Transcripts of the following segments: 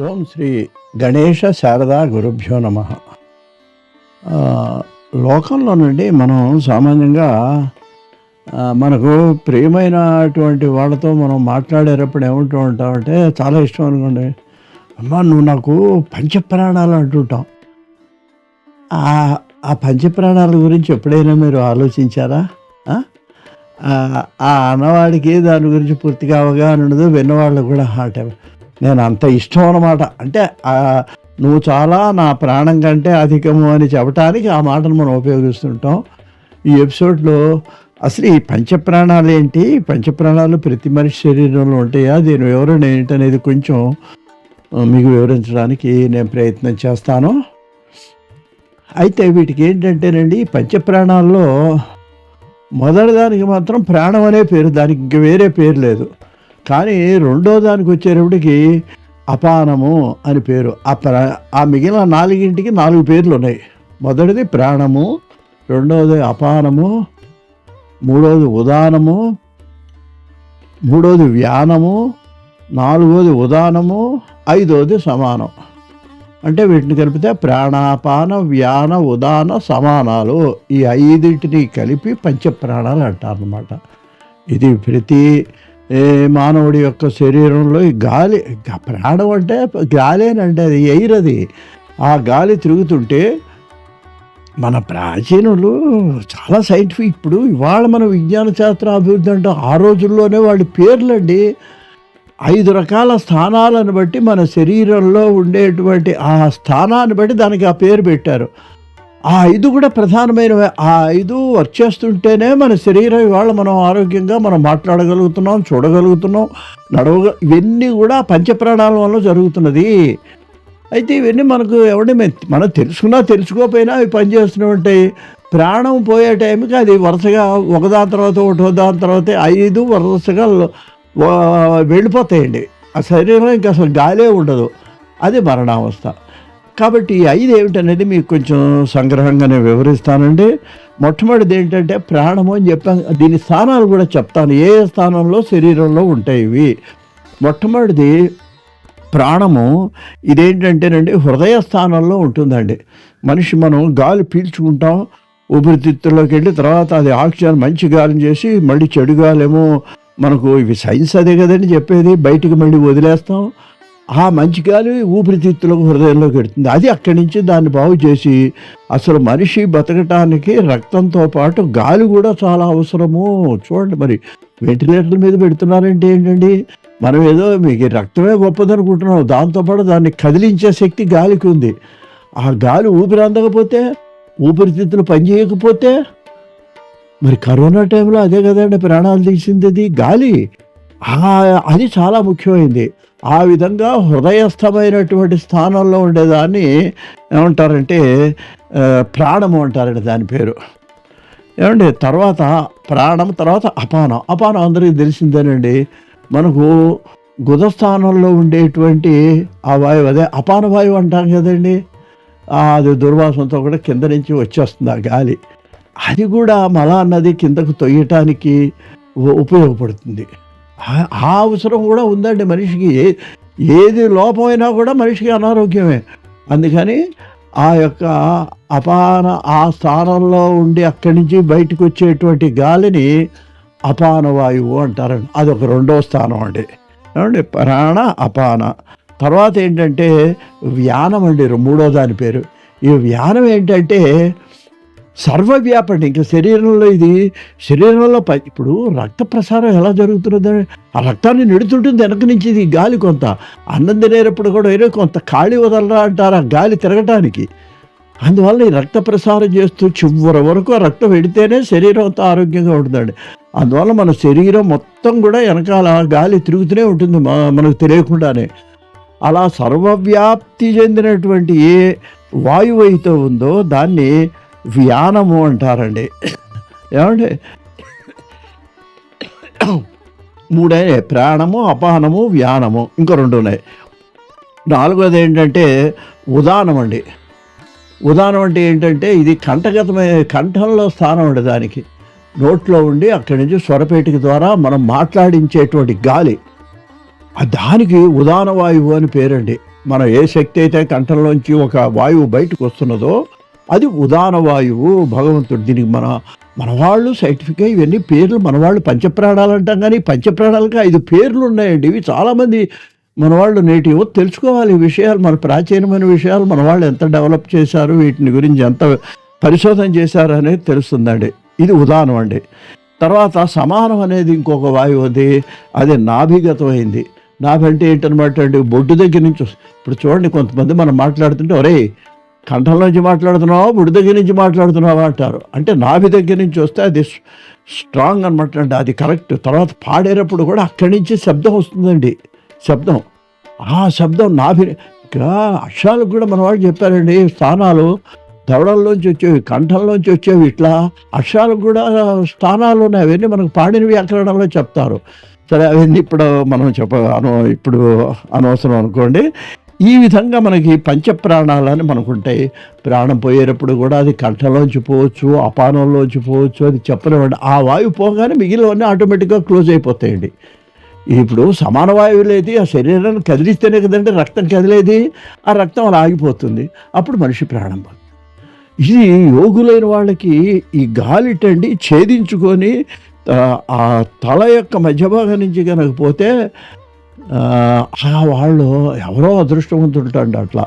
ఓం శ్రీ గణేష శారదా గురుభ్యో నమ. లోకంలో నుండి మనం సామాన్యంగా మనకు ప్రియమైనటువంటి వాళ్ళతో మనం మాట్లాడేటప్పుడు ఏమంటూ ఉంటామంటే చాలా ఇష్టం అనుకోండి. అమ్మ నువ్వు నాకు పంచప్రాణాలు అంటుంటాం ఆ పంచప్రాణాల గురించి ఎప్పుడైనా మీరు ఆలోచించారా? ఆ? అన్నవాడికి దాని గురించి పూర్తిగా అవగాహన ఉండదు విన్నవాళ్ళు కూడా హార్ట్ నేను అంత ఇష్టం అన్నమాట. అంటే నువ్వు చాలా నా ప్రాణం కంటే అధికము అని చెప్పడానికి ఆ మాటను మనం ఉపయోగిస్తుంటాం. ఈ ఎపిసోడ్లో అసలు ఈ పంచప్రాణాలు ఏంటి? పంచప్రాణాలు ప్రతి మనిషి శరీరంలో ఉంటాయా? దీని వివరణ ఏంటనేది కొంచెం మీకు వివరించడానికి నేను ప్రయత్నం చేస్తాను. అయితే వీటికి ఏంటంటేనండి ఈ పంచప్రాణాల్లో మొదటి దానికి మాత్రం ప్రాణం అనే పేరు దానికి ఇంక వేరే పేరు లేదు. కానీ రెండో దానికి వచ్చేటప్పటికి అపానము అని పేరు. ఆ ప్రా ఆ మిగిలిన నాలుగింటికి నాలుగు పేర్లు ఉన్నాయి. మొదటిది ప్రాణము రెండవది అపానము మూడవది ఉదానము మూడవది వ్యానము నాలుగవది ఉదానము ఐదవది సమానం. అంటే వీటిని కలిపితే ప్రాణాపాన వ్యాన ఉదాన సమానాలు. ఈ ఐదింటిని కలిపి పంచప్రాణాలు అంటారనమాట ఇది ప్రతి ఏ మానవుడి యొక్క శరీరంలో ఈ గాలి ప్రాణం అంటే గాలేనంటే అది ఎయిర్ అది. ఆ గాలి తిరుగుతుంటే మన ప్రాచీనులు చాలా సైంటిఫిక్ ఇప్పుడు ఇవాళ మన విజ్ఞాన శాస్త్ర అభివృద్ధి అంటే ఆ రోజుల్లోనే వాళ్ళ పేర్లండి. ఐదు రకాల స్థానాలను బట్టి మన శరీరంలో ఉండేటువంటి ఆ స్థానాన్ని బట్టి దానికి ఆ పేరు పెట్టారు. ఆ ఐదు కూడా ప్రధానమైనవి. ఆ ఐదు వర్క్ చేస్తుంటేనే మన శరీరం ఇవాళ మనం ఆరోగ్యంగా మనం మాట్లాడగలుగుతున్నాం చూడగలుగుతున్నాం నడవగ ఇవన్నీ కూడా పంచప్రాణాల వల్ల జరుగుతున్నది. అయితే ఇవన్నీ మనకు ఎవరి మనం తెలుసుకున్నా తెలుసుకోకపోయినా అవి పనిచేస్తూనే ఉంటాయి ప్రాణం పోయే టైంకి అది వరుసగా ఒకదాని తర్వాత ఒకటో దాని తర్వాత ఐదు వరుసగా వెళ్ళిపోతాయండి. ఆ శరీరం ఇంకా అసలు గాలే ఉండదు. అది మరణావస్థ. కాబట్టి ఈ ఐదు ఏమిటనేది మీకు కొంచెం సంగ్రహంగా నేను వివరిస్తానండి. మొట్టమొదటిది ఏంటంటే ప్రాణము అని చెప్పాను దీని స్థానాలు కూడా చెప్తాను. ఏ ఏ స్థానంలో శరీరంలో ఉంటాయి ఇవి మొట్టమొదటిది ప్రాణము. ఇదేంటంటేనండి హృదయ స్థానంలో ఉంటుందండి. మనిషి మనం గాలి పీల్చుకుంటాం ఊపిరితిత్తుల్లోకి వెళ్ళి తర్వాత అది ఆక్సిజన్ మంచి గాలిని చేసి మళ్ళీ చెడు గాలేమో మనకు ఇవి సైన్స్ అదే కదండి చెప్పేది. బయటికి మళ్ళీ వదిలేస్తాం. ఆ మంచి గాలి ఊపిరితిత్తులకు హృదయంలోకి వెడుతుంది అది అక్కడి నుంచి దాన్ని బాగు చేసి అసలు మనిషి బతకటానికి రక్తంతో పాటు గాలి కూడా చాలా అవసరము. చూడండి మరి వెంటిలేటర్ల మీద పెడుతున్నారంటే ఏంటండి? మనం ఏదో మీకు రక్తమే గొప్పదనుకుంటున్నాం. దాంతోపాటు దాన్ని కదిలించే శక్తి గాలికి ఉంది. ఆ గాలి ఊపిరి అందకపోతే ఊపిరితిత్తులు పనిచేయకపోతే మరి కరోనా టైంలో అదే కదండి ప్రాణాలు తీసింది అది. గాలి అది చాలా ముఖ్యమైంది. ఆ విధంగా హృదయస్థమైనటువంటి స్థానంలో ఉండేదాన్ని ఏమంటారంటే ప్రాణము అంటారండి దాని పేరు. ఏమండి తర్వాత ప్రాణం తర్వాత అపానం. అపానం అందరికీ తెలిసిందేనండి. మనకు గుదస్థానంలో ఉండేటువంటి ఆ వాయువు అదే అపాన వాయువు అంటాం కదండి. అది దుర్వాసనతో కూడా కింద నుంచి వచ్చేస్తుంది ఆ గాలి. అది కూడా మల అన్నది కిందకు తొయ్యటానికి ఉపయోగపడుతుంది. ఆ- అవసరం కూడా ఉందండి మనిషికి. ఏది లోపమైనా కూడా మనిషికి అనారోగ్యమే. అందుకని ఆ యొక్క అపాన ఆ స్థానంలో ఉండి అక్కడి నుంచి బయటకు వచ్చేటువంటి గాలిని అపాన వాయువు అంటారండి. అదొక రెండో స్థానం అండి. ఏమండి? ప్రాణ అపాన. తర్వాత ఏంటంటే వ్యానం అండి. మూడో దాని పేరు. ఈ వ్యానం ఏంటంటే సర్వవ్యాపడి ఇంకా శరీరంలో ఇది శరీరంలో ప ఇప్పుడు రక్త ప్రసారం ఎలా జరుగుతున్నది? ఆ రక్తాన్ని నెడుతుంటుంది వెనక నుంచి ఇది గాలి కొంత. అన్నం తినేటప్పుడు కూడా ఏదో కొంత ఖాళీ వదలరా అంటారు ఆ గాలి తిరగటానికి. అందువల్ల ఈ రక్త ప్రసారం చేస్తూ చివరి వరకు ఆ రక్తం వెడితేనే శరీరం అంతా ఆరోగ్యంగా ఉంటుందండి. అందువల్ల మన శరీరం మొత్తం కూడా వెనకాల గాలి తిరుగుతూనే ఉంటుంది మనకు తెలియకుండానే. అలా సర్వవ్యాప్తి చెందినటువంటి ఏ వాయువు అయితే ఉందో దాన్ని వ్యానము అంటారండి. ఏమండి? మూడే ప్రాణము అపానము వ్యానము ఇంకో రెండు ఉన్నాయి. నాలుగోది ఏంటంటే ఉదానం అండి. ఉదానం అంటే ఏంటంటే ఇది కంఠగతమైన కంఠంలో స్థానం ఉండే దానికి. నోట్లో ఉండి అక్కడి నుంచి స్వరపేటిక ద్వారా మనం మాట్లాడించేటువంటి గాలి. దానికి ఉదాన వాయువు అని పేరండి. మన ఏ శక్తి అయితే కంఠంలోంచి ఒక వాయువు బయటకు వస్తున్నదో అది ఉదాన వాయువు భగవంతుడు. దీనికి మన మనవాళ్ళు సైంటిఫిక్గా ఇవన్నీ పేర్లు మనవాళ్ళు పంచప్రాణాలు అంటాం కానీ పంచప్రాణాలకి ఐదు పేర్లు ఉన్నాయండి. ఇవి చాలామంది మనవాళ్ళు నేటి యువత తెలుసుకోవాలి. ఈ విషయాలు మన ప్రాచీనమైన విషయాలు మనవాళ్ళు ఎంత డెవలప్ చేశారు వీటిని గురించి ఎంత పరిశోధన చేశారు అనేది తెలుస్తుందండి. ఇది ఉదాహరణ అండి. తర్వాత సమానం అనేది ఇంకొక వాయువు అది అది నాభిగతమైంది. నాభి అంటే ఏంటనమాట అండి? బొడ్డు దగ్గర నుంచి ఇప్పుడు చూడండి కొంతమంది మనం మాట్లాడుతుంటే ఒరే కంఠంలోంచి మాట్లాడుతున్నావా బుడి దగ్గర నుంచి మాట్లాడుతున్నావా అంటారు. అంటే నాభి దగ్గర నుంచి వస్తే అది స్ట్రాంగ్ అనమాట అండి. అది కరెక్ట్. తర్వాత పాడేటప్పుడు కూడా అక్కడి నుంచి శబ్దం వస్తుందండి. శబ్దం. ఆ శబ్దం నాభి ఇంకా అక్షరాలకు కూడా మన వాళ్ళు చెప్పారండి. స్థానాలు దవడల్లోంచి వచ్చేవి కంఠంలోంచి వచ్చేవి ఇట్లా అక్షరాలకు కూడా స్థానాలు ఉన్నాయి. అవన్నీ మనకు పాడిన వ్యాకరణంలో చెప్తారు. సరే అవన్నీ ఇప్పుడు మనం చెప్ప అను ఇప్పుడు అనవసరం అనుకోండి. ఈ విధంగా మనకి పంచప్రాణాలని మనకు ఉంటాయి ప్రాణం పోయేటప్పుడు కూడా అది కంఠలోంచి పోవచ్చు అపానంలోంచి పోవచ్చు అది చెప్పనివ్వండి. ఆ వాయువు పోగానే మిగిలినవన్నీ ఆటోమేటిక్గా క్లోజ్ అయిపోతాయండి. ఇప్పుడు సమాన వాయువు ఆ శరీరాన్ని కదిలిస్తేనే కదండి రక్తం కదిలేది. ఆ రక్తం అలా ఆగిపోతుంది. అప్పుడు మనిషి ప్రాణం ఇది యోగులైన వాళ్ళకి ఈ గాలిటండి ఛేదించుకొని ఆ, ఆ తల యొక్క మధ్య భాగం నుంచి కనుక పోతే ఆ, వాళ్ళు ఎవరో అదృష్టవంతుంటండి అట్లా.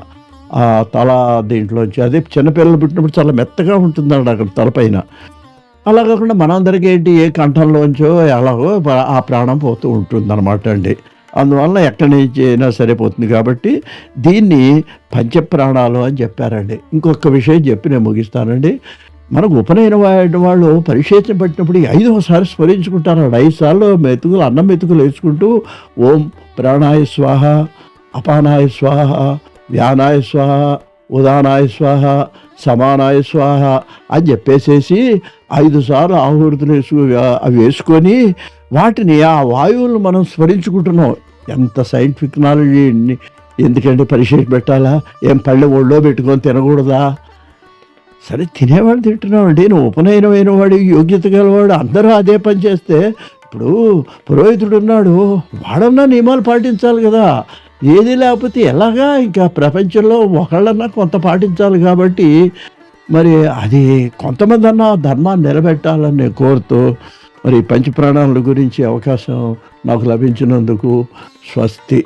ఆ తల దీంట్లోంచి అదే చిన్నపిల్లలు పుట్టినప్పుడు చాలా మెత్తగా ఉంటుందండి అక్కడ తలపైన. అలా కాకుండా మనందరికీ ఏంటి ఏ కంఠంలోంచో ఎలాగో ఆ ప్రాణం పోతూ ఉంటుందన్నమాట అండి. అందువల్ల ఎక్కడి నుంచి అయినా సరిపోతుంది కాబట్టి దీన్ని పంచప్రాణాలు అని చెప్పారండి. ఇంకొక విషయం చెప్పి నేను ముగిస్తానండి. మనకు ఉపనయన వాళ్ళు పరిశేషణ పట్టినప్పుడు ఐదవసారి స్మరించుకుంటారు. ఐదు సార్లు మెతుకులు అన్నం మెతుకులు వేసుకుంటూ ఓం ప్రాణాయ స్వాహ అపానాయ స్వాహ వ్యానాయ స్వాహ ఉదానాయ స్వాహ సమానాయ స్వాహ అని చెప్పేసేసి ఐదు సార్లు ఆహుతులు వేసు అవి వేసుకొని వాటిని ఆ వాయువులు మనం స్మరించుకుంటున్నాం. ఎంత సైంటిఫిక్ నాలెడ్జ్ ఎందుకంటే పరిశీలి పెట్టాలా? ఏం పళ్ళె ఒళ్ళో పెట్టుకొని తినకూడదా? సరే తినేవాడు తింటున్నామండి నువ్వు ఉపనయనమైన వాడు యోగ్యత గలవాడు అందరూ అదే పని చేస్తే ఇప్పుడు పురోహితుడు ఉన్నాడు వాడన్నా నియమాలు పాటించాలి కదా. ఏది లేకపోతే ఎలాగా ఇంకా ప్రపంచంలో ఒకళ్ళన్నా కొంత పాటించాలి కాబట్టి మరి అది కొంతమంది అన్న ధర్మాన్ని నిలబెట్టాలని నేను కోరుతూ మరి పంచప్రాణాల గురించి అవకాశం నాకు లభించినందుకు స్వస్తి.